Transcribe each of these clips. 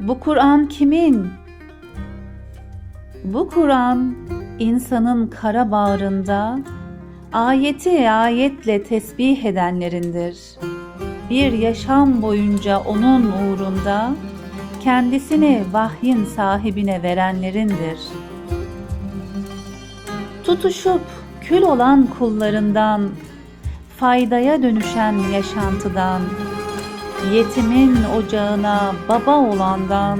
Bu Kur'an kimin? Bu Kur'an insanın kara bağrında ayeti ayetle tesbih edenlerindir. Bir yaşam boyunca onun uğrunda kendisini vahyin sahibine verenlerindir. Tutuşup kül olan kullarından, faydaya dönüşen yaşantıdan, yetimin ocağına baba olandan,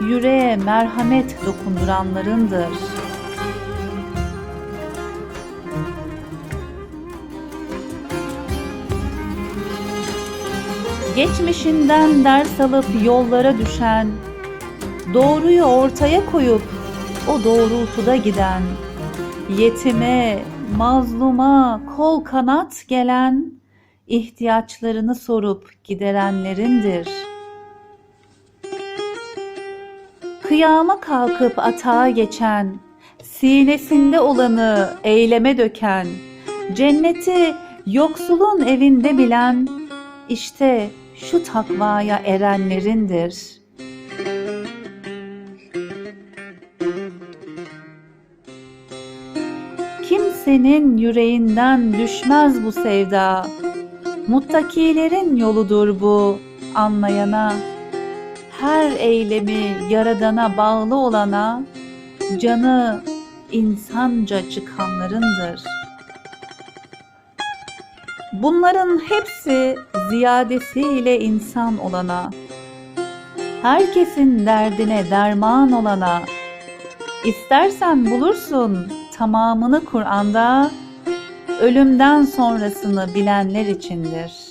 yüreğe merhamet dokunduranlarındır. Geçmişinden ders alıp yollara düşen, doğruyu ortaya koyup o doğrultuda giden, yetime, mazluma kol kanat gelen, ihtiyaçlarını sorup giderenlerindir. Kıyama kalkıp atağa geçen, sinesinde olanı eyleme döken, cenneti yoksulun evinde bilen, işte şu takvaya erenlerindir. Kimsenin yüreğinden düşmez bu sevda. Muttakilerin yoludur bu anlayana. Her eylemi yaradana bağlı olana, canı insanca çıkanlarındır. Bunların hepsi ziyadesiyle insan olana, herkesin derdine derman olana, istersen bulursun tamamını Kur'an'da, ölümden sonrasını bilenler içindir.